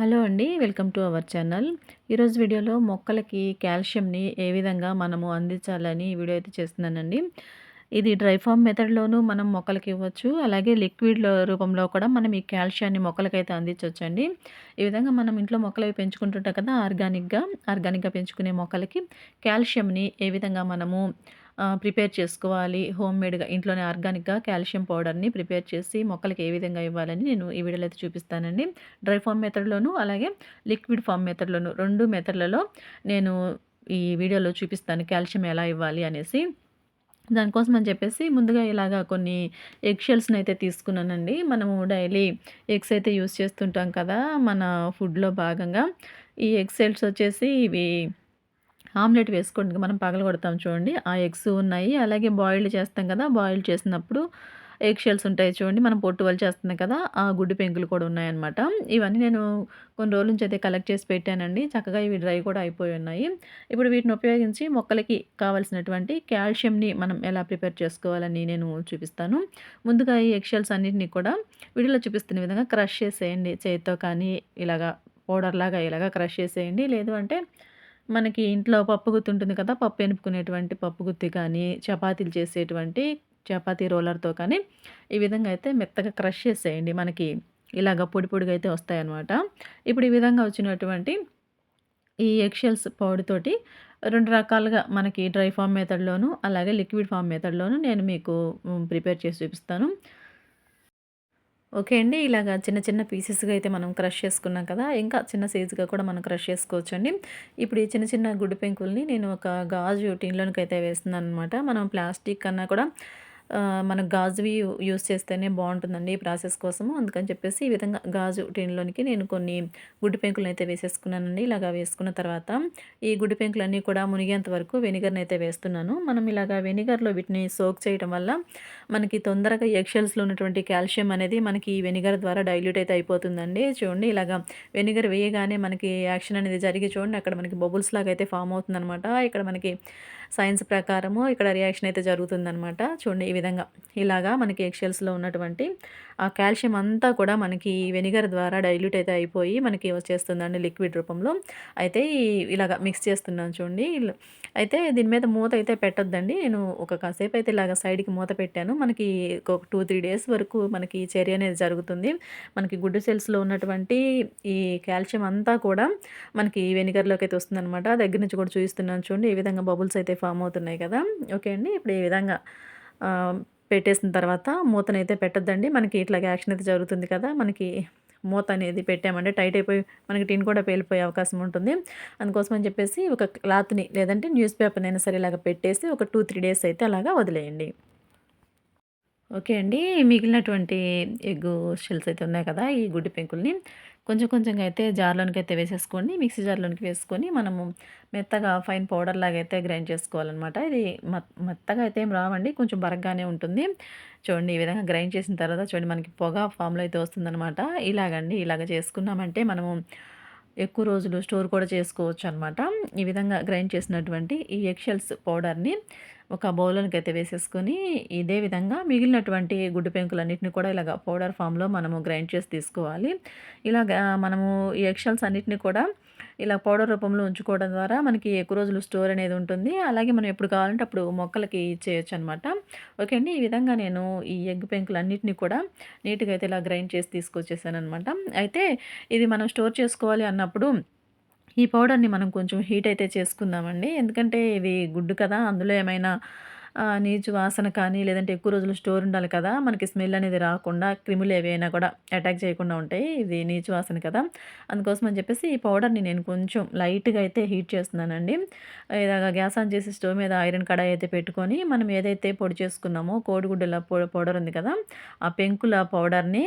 Hello అండి welcome to our channel. ఈరోజు వీడియోలో మొక్కలకి కాల్షియంని ఏ విధంగా మనము అందించాలని వీడియో అయితే చేస్తున్నానండి. ఇది డ్రై ఫామ్ మెథడ్లోనూ మనం మొక్కలకి ఇవ్వచ్చు. అలాగే లిక్విడ్ రూపంలో కూడా మనం ఈ కాల్షియాన్ని మొక్కలకైతే అందించవచ్చండి. ఈ విధంగా మనం ఇంట్లో మొక్కలు అవి పెంచుకుంటుంటాం కదా ఆర్గానిక్గా. ఆర్గానిక్గా పెంచుకునే మొక్కలకి కాల్షియంని ఏ విధంగా మనము ప్రిపేర్ చేసుకోవాలి. హోమ్ మేడ్గా ఇంట్లోనే ఆర్గానిక్గా కాల్షియం పౌడర్ని ప్రిపేర్ చేసి మొక్కలకి ఏ విధంగా ఇవ్వాలని నేను ఈ వీడియోలో అయితే చూపిస్తానండి. డ్రై ఫామ్ మెథడ్లోను అలాగే లిక్విడ్ ఫామ్ మెథడ్లోను రెండు మెథడ్లలో నేను ఈ వీడియోలో చూపిస్తాను కాల్షియం ఎలా ఇవ్వాలి అనేసి. దానికోసం అని చెప్పేసి ముందుగా ఇలాగా కొన్ని ఎగ్ షెల్స్ని అయితే తీసుకున్నానండి. మనము డైలీ ఎగ్స్ అయితే యూస్ చేస్తుంటాం కదా మన ఫుడ్లో భాగంగా. ఈ ఎగ్ సెల్స్ వచ్చేసి ఇవి ఆమ్లెట్ వేసుకోండి. మనం పగల కొడతాం చూడండి. ఆ ఎగ్స్ ఉన్నాయి. అలాగే బాయిల్డ్ చేస్తాం కదా బాయిల్ చేసినప్పుడు ఎగ్ షెల్స్ ఉంటాయి చూడండి. మనం పొట్టు వాళ్ళు చేస్తున్నాం కదా ఆ గుడ్డు పెంకులు కూడా ఉన్నాయన్నమాట. ఇవన్నీ నేను కొన్ని రోజుల నుంచి అయితే కలెక్ట్ చేసి పెట్టానండి. చక్కగా ఇవి డ్రై కూడా అయిపోయి ఉన్నాయి. ఇప్పుడు వీటిని ఉపయోగించి మొక్కలకి కావాల్సినటువంటి కాల్షియంని మనం ఎలా ప్రిపేర్ చేసుకోవాలని నేను చూపిస్తాను. ముందుగా ఈ ఎగ్ షెల్స్ అన్నింటినీ కూడా వీడియోలో చూపిస్తున్న విధంగా క్రష్ చేసేయండి. చేతితో కానీ ఇలాగా పౌడర్ లాగా ఇలాగా క్రష్ చేసేయండి. లేదు అంటే మనకి ఇంట్లో పప్పు గుత్తి ఉంటుంది కదా పప్పు ఎనుపుకునేటువంటి పప్పు గుత్తి కానీ చపాతీలు చేసేటువంటి చపాతీ రోలర్తో కానీ ఈ విధంగా అయితే మెత్తగా క్రష్ చేసేయండి. మనకి ఇలాగ పొడి పొడిగా అయితే వస్తాయన్నమాట. ఇప్పుడు ఈ విధంగా వచ్చినటువంటి ఈ ఎక్షల్స్ పౌడర్తోటి రెండు రకాలుగా మనకి డ్రై ఫామ్ మెథడ్లోను అలాగే లిక్విడ్ ఫామ్ మెథడ్లోను నేను మీకు ప్రిపేర్ చేసి చూపిస్తాను. ఓకే అండి. ఇలాగా చిన్న చిన్న పీసెస్గా అయితే మనం క్రష్ చేసుకున్నాం కదా ఇంకా చిన్న సైజుగా కూడా మనం క్రష్ చేసుకోవచ్చు అండి ఇప్పుడు ఈ చిన్న చిన్న గుడ్డు పెంకుల్ని నేను ఒక గాజు టిన్లోనికి అయితే వేస్తున్నాను అనమాట మనం ప్లాస్టిక్ కన్నా కూడా మన గాజువి యూస్ చేస్తేనే బాగుంటుందండి ఈ ప్రాసెస్ కోసము. అందుకని చెప్పేసి ఈ విధంగా గాజు టీన్లోనికి నేను కొన్ని గుడ్డు పెంకులను అయితే వేసేసుకున్నానండి. ఇలాగా వేసుకున్న తర్వాత ఈ గుడ్డు పెంకులన్నీ కూడా మునిగేంత వరకు వెనిగర్ని అయితే వేస్తున్నాను. మనం ఇలాగా వెనిగర్లో వీటిని సోక్ చేయడం వల్ల మనకి తొందరగా ఎక్షల్స్లో ఉన్నటువంటి కాల్షియం అనేది మనకి ఈ వెనిగర్ ద్వారా డైల్యూట్ అయితే అయిపోతుందండి. చూడండి ఇలాగా వెనిగర్ వేయగానే మనకి యాక్షన్ అనేది జరిగి చూడండి అక్కడ మనకి బబుల్స్ లాగా అయితే ఫామ్ అవుతుందనమాట ఇక్కడ మనకి సైన్స్ ప్రకారము ఇక్కడ రియాక్షన్ అయితే జరుగుతుందనమాట చూడండి ఈ విధంగా. ఇలాగా మనకి ఎక్షల్స్లో ఉన్నటువంటి ఆ కాల్షియం అంతా కూడా మనకి వెనిగర్ ద్వారా డైల్యూట్ అయితే అయిపోయి మనకి వచ్చేస్తుందండి లిక్విడ్ రూపంలో. అయితే ఇలాగ మిక్స్ చేస్తున్నాను చూడండి. అయితే దీని మీద మూత అయితే పెట్టొద్దండి. నేను ఒక కాసేపు అయితే ఇలాగ సైడ్కి మూత పెట్టాను. మనకి ఒక టూ త్రీ డేస్ వరకు మనకి చర్య అనేది జరుగుతుంది. మనకి గుడ్డు సెల్స్లో ఉన్నటువంటి ఈ కాల్షియం అంతా కూడా మనకి వెనిగర్లోకి అయితే వస్తుందన్నమాట. దగ్గర నుంచి కూడా చూపిస్తున్నాను చూడండి. ఈ విధంగా బబుల్స్ అయితే ఫామ్ అవుతున్నాయి కదా. ఓకే అండి. ఇప్పుడు ఈ విధంగా పెట్టేసిన తర్వాత మూతనైతే పెట్టద్దండి. మనకి ఇట్లా యాక్షన్ అయితే జరుగుతుంది కదా మనకి మూత అనేది పెట్టామంటే టైట్ అయిపోయి మనకి టిన్ కూడా పేలిపోయే అవకాశం ఉంటుంది. అందుకోసం అని చెప్పేసి ఒక క్లాత్ని లేదంటే న్యూస్ పేపర్ని అయినా సరే ఇలాగ పెట్టేసి ఒక టూ త్రీ డేస్ అయితే అలాగా వదిలేయండి. ఓకే అండి. మిగిలినటువంటి ఎగ్ షెల్స్ అయితే ఉన్నాయి కదా ఈ గుడ్డి పెంకుల్ని కొంచెం కొంచెంగా అయితే జార్లోనికి అయితే వేసేసుకోండి. మిక్సీ జార్లోనికి వేసుకొని మనము మెత్తగా ఫైన్ పౌడర్ లాగా అయితే గ్రైండ్ చేసుకోవాలన్నమాట. ఇది మెత్తగా అయితే ఏం రావండి కొంచెం బరగ్గానే ఉంటుంది. చూడండి ఈ విధంగా గ్రైండ్ చేసిన తర్వాత చూడండి మనకి పొగ ఫామ్లో అయితే వస్తుందన్నమాట. ఇలాగండి ఇలాగ చేసుకున్నామంటే మనము ఎక్కువ రోజులు స్టోర్ కూడా చేసుకోవచ్చు అనమాట ఈ విధంగా గ్రైండ్ చేసినటువంటి ఈ ఎక్షల్స్ పౌడర్ని ఒక బౌల్లోకి అయితే వేసేసుకొని ఇదే విధంగా మిగిలినటువంటి గుడ్డు పెంకులన్నింటిని కూడా ఇలాగ పౌడర్ ఫామ్లో మనము గ్రైండ్ చేసి తీసుకోవాలి. ఇలాగ మనము ఈ ఎక్షల్స్ అన్నిటిని కూడా ఇలా పౌడర్ రూపంలో ఉంచుకోవడం ద్వారా మనకి ఎక్కువ రోజులు స్టోర్ అనేది ఉంటుంది. అలాగే మనం ఎప్పుడు కావాలంటే అప్పుడు మొక్కలకి చేయొచ్చు అనమాట ఓకే అండి ఈ విధంగా నేను ఈ ఎగ్ పెంకులు అన్నింటినీ కూడా నీట్గా అయితే ఇలా గ్రైండ్ చేసి తీసుకొచ్చేసాను అనమాట అయితే ఇది మనం స్టోర్ చేసుకోవాలి అన్నప్పుడు ఈ పౌడర్ని మనం కొంచెం హీట్ అయితే చేసుకుందామండి. ఎందుకంటే ఇది గుడ్డు కదా అందులో ఏమైనా నీచు వాసన కానీ లేదంటే ఎక్కువ రోజులు స్టోర్ ఉండాలి కదా మనకి స్మెల్ అనేది రాకుండా క్రిములు ఏవైనా కూడా అటాక్ చేయకుండా ఉంటాయి. ఇది నీచు వాసన కదా. అందుకోసం అని చెప్పేసి ఈ పౌడర్ని నేను కొంచెం లైట్గా అయితే హీట్ చేస్తున్నానండి. ఇలాగ గ్యాస్ ఆన్ చేసి స్టవ్ మీద ఐరన్ కడాయి అయితే పెట్టుకొని మనం ఏదైతే పొడి చేసుకున్నామో కోడిగుడ్డల పౌడర్ ఉంది కదా ఆ పెంకుల పౌడర్ని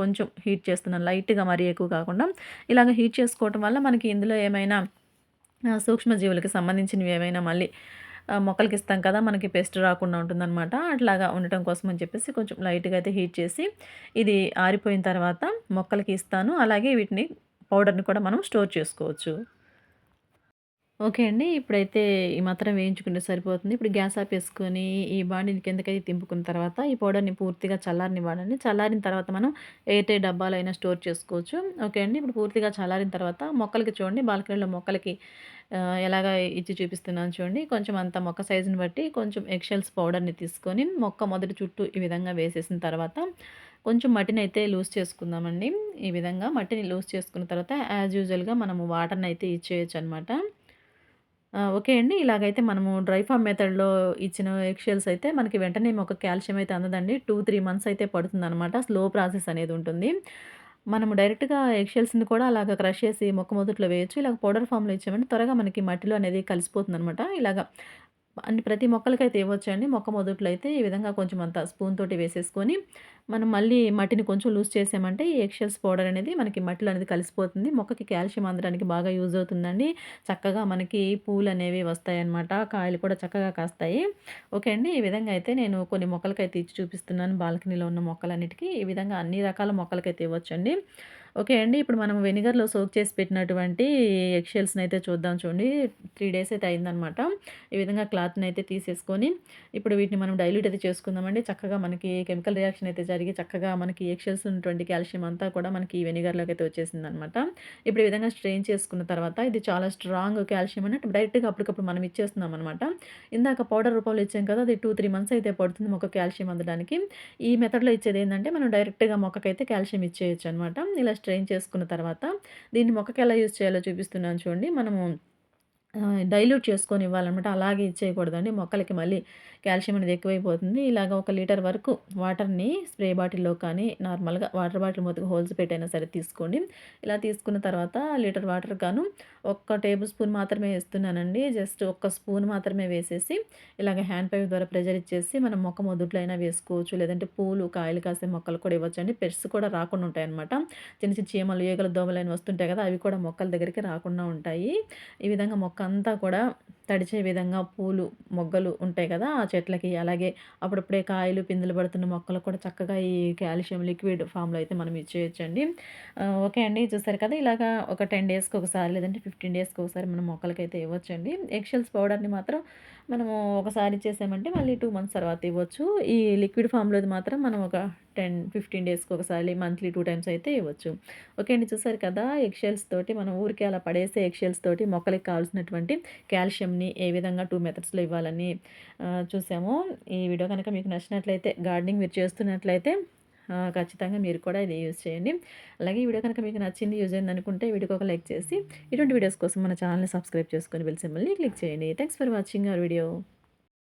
కొంచెం హీట్ చేస్తున్నాను. లైట్గా మరీ ఎక్కువ కాకుండా. ఇలాగ హీట్ చేసుకోవటం వల్ల మనకి ఇందులో ఏమైనా సూక్ష్మజీవులకి సంబంధించినవి ఏమైనా మళ్ళీ మొక్కలకి ఇస్తాం కదా మనకి పెస్ట్ రాకుండా ఉంటుందన్నమాట. అట్లాగా ఉండటం కోసం అని చెప్పేసి కొంచెం లైట్గా అయితే హీట్ చేసి ఇది ఆరిపోయిన తర్వాత మొక్కలకి ఇస్తాను. అలాగే వీటిని పౌడర్ని కూడా మనం స్టోర్ చేసుకోవచ్చు. ఓకే అండి. ఇప్పుడైతే ఈ మాత్రం వేయించుకుంటే సరిపోతుంది. ఇప్పుడు గ్యాస్ ఆపేసుకొని ఈ బాడీని కిందకైతే తింపుకున్న తర్వాత ఈ పౌడర్‌ని పూర్తిగా చల్లారనివ్వాలండి. చల్లారిన తర్వాత మనం ఎయిర్‌టైట్ డబ్బాలు అయినా స్టోర్ చేసుకోవచ్చు. ఓకే అండి. ఇప్పుడు పూర్తిగా చల్లారిన తర్వాత మొక్కలకి చూడండి బాల్కనీలో మొక్కలకి ఎలాగ ఎలాగా ఇచ్చి చూపిస్తున్నాను చూడండి. కొంచెం అంత మొక్క సైజుని బట్టి కొంచెం ఎగ్ పౌడర్‌ని తీసుకొని మొక్క మొదటి చుట్టూ ఈ విధంగా వేసేసిన తర్వాత కొంచెం మట్టిని అయితే లూజ్ చేసుకుందామండి. ఈ విధంగా మట్టిని లూజ్ చేసుకున్న తర్వాత యాజ్ యూజువల్‌గా మనము వాటర్‌నయితే ఇచ్చేయచ్చు అనమాట ఓకే అండి. ఇలాగైతే మనము డ్రై ఫామ్ మెథడ్‌లో ఇచ్చిన ఎక్షల్స్ అయితే మనకి వెంటనే ఒక కాల్షియం అయితే అందదండి. 2, 3 మంత్స్ అయితే పడుతుందనమాట. స్లో ప్రాసెస్ అనేది ఉంటుంది. మనము డైరెక్ట్‌గా ఎగ్షెల్స్ని కూడా అలాగా క్రష్ చేసి మొక్క మొదట్లో వేయచ్చు ఇలాగ పౌడర్ ఫామ్లో ఇచ్చామంటే త్వరగా మనకి మట్టిలో అనేది కలిసిపోతుందనమాట. ఇలాగ అన్ని ప్రతి మొక్కలకైతే ఇవ్వచ్చండి మొక్క మొదట్లో అయితే ఈ విధంగా కొంచెం అంత స్పూన్ తోటి వేసేసుకొని, మనం మళ్ళీ మట్టిని కొంచెం లూజ్ చేసామంటే ఈ ఎక్షల్స్ పౌడర్ అనేది మనకి మట్టిలో అనేది కలిసిపోతుంది. మొక్కకి కాల్షియం అందడానికి బాగా యూజ్ అవుతుందండి. చక్కగా మనకి పూలు అనేవి వస్తాయన్నమాట. కాయలు కూడా చక్కగా కాస్తాయి. ఓకే అండి. ఈ విధంగా అయితే నేను కొన్ని మొక్కలకైతే ఇచ్చి చూపిస్తున్నాను. బాల్కనీలో ఉన్న మొక్కలన్నిటికీ ఈ విధంగా అన్ని రకాల మొక్కలకైతే ఇవ్వచ్చండి ఓకే అండి. ఇప్పుడు మనం వెనిగర్‌లో సోక్ చేసి పెట్టినటువంటి ఎక్షెల్స్ని అయితే చూద్దాం చూడండి. త్రీ డేస్ అయితే అయిందనమాట. ఈ విధంగా క్లాత్ని అయితే తీసేసుకొని, ఇప్పుడు వీటిని మనం డైల్యూట్ అయితే చేసుకుందామండి. చక్కగా మనకి కెమికల్ రియాక్షన్ అయితే జరిగి, చక్కగా మనకి ఎక్షెల్స్ ఉన్నటువంటి కాల్షియం అంతా కూడా మనకి ఈ వెనిగర్‌లోకి అయితే వచ్చేసిందనమాట. ఇప్పుడు ఈ విధంగా స్ట్రెయిన్ చేసుకున్న తర్వాత, ఇది చాలా స్ట్రాంగ్ కాల్షియం అన్నట్టు డైరెక్ట్‌గా అప్పటికప్పుడు మనం ఇచ్చేస్తున్నాం అనమాట. ఇందాక పౌడర్ రూపంలో ఇచ్చాం కదా! అది 2, 3 మంత్స్ అయితే పడుతుంది మొక్క కాల్షియం అందడానికి. ఈ మెథడ్‌లో ఇచ్చేది ఏంటంటే మనం డైరెక్ట్‌గా మొక్కకైతే కాల్షియం ఇచ్చేయొచ్చనమాట. ఇలా స్ట్రెయిన్ చేసుకున్న తర్వాత దీన్ని మొక్కకి ఎలా యూజ్ చేయాలో చూపిస్తున్నాను చూడండి. మనము డైల్యూట్ చేసుకొని ఇవ్వాలనమాట. అలాగే ఇచ్చేయకూడదండి. మొక్కలకి మళ్ళీ కాల్షియం అనేది ఎక్కువైపోతుంది. ఇలాగ ఒక లీటర్ వరకు వాటర్‌ని స్ప్రే బాటిల్‌లో కానీ, నార్మల్‌గా వాటర్ బాటిల్ మొత్తం హోల్స్ పెట్టైనా సరే తీసుకోండి. ఇలా తీసుకున్న తర్వాత లీటర్ వాటర్ గాను ఒక్క టేబుల్ స్పూన్ మాత్రమే వేస్తున్నానండి జస్ట్ ఒక్క స్పూన్ మాత్రమే వేసేసి, ఇలాగ హ్యాండ్ పైప్ ద్వారా ప్రెజర్ ఇచ్చేసి మనం మొక్క మొదట్లో అయినా వేసుకోవచ్చు. లేదంటే పూలు, కాయలు కాసే మొక్కలు కూడా ఇవ్వచ్చండి. పెట్స్ కూడా రాకుండా ఉంటాయన్నమాట. చిన్న చిన్న చీమలు, ఈగలు, దోమలైన వస్తుంటాయి కదా! అవి కూడా మొక్కల దగ్గరికి రాకుండా ఉంటాయి. ఈ విధంగా మొక్క అంతా కూడా తడిచే విధంగా పూలు, మొగ్గలు ఉంటాయి కదా! ఆ చెట్లకి అలాగే అప్పుడప్పుడే కాయలు, పిందెలు పడుతున్న మొక్కలకు కూడా చక్కగా ఈ కాల్షియం లిక్విడ్ ఫామ్‌లో అయితే మనం ఇచ్చేయచ్చండి ఓకే అండి. చూసారు కదా! ఇలాగా ఒక 10 డేస్‌కి ఒకసారి లేదంటే 15 డేస్‌కి ఒకసారి మనం మొక్కలకైతే ఇవ్వచ్చండి. ఎగ్షెల్స్ పౌడర్‌ని మాత్రం మనము ఒకసారి ఇచ్చేసామంటే మళ్ళీ టూ మంత్స్ తర్వాత ఇవ్వచ్చు. ఈ లిక్విడ్ ఫామ్‌లోది మాత్రం మనం ఒక 10, 15 డేస్‌కి ఒకసారి మంత్లీ టూ టైమ్స్ అయితే ఇవ్వచ్చు. ఓకే అండి. చూసారు కదా! ఎగ్షెల్స్ తోటి మనం ఊరికే అలా పడేసే ఎగ్షెల్స్ తోటి మొక్కలకి కావాల్సినటువంటి కాల్షియంని ఏ విధంగా టూ మెథడ్స్‌లో ఇవ్వాలని చూసాము. ఈ వీడియో కనుక మీకు నచ్చినట్లయితే గార్డెనింగ్ మీరు చేస్తున్నట్లయితే ఖచ్చితంగా మీరు కూడా ఇది యూజ్ చేయండి. అలాగే ఈ వీడియో కనుక మీకు నచ్చింది, యూజ్ అయింది అనుకుంటే వీడియోకి ఒక లైక్ చేసి, ఇటువంటి వీడియోస్ కోసం మన ఛానల్ని సబ్స్క్రైబ్ చేసుకొని బెల్ సింబల్‌ని క్లిక్ చేయండి. Thanks for watching our video.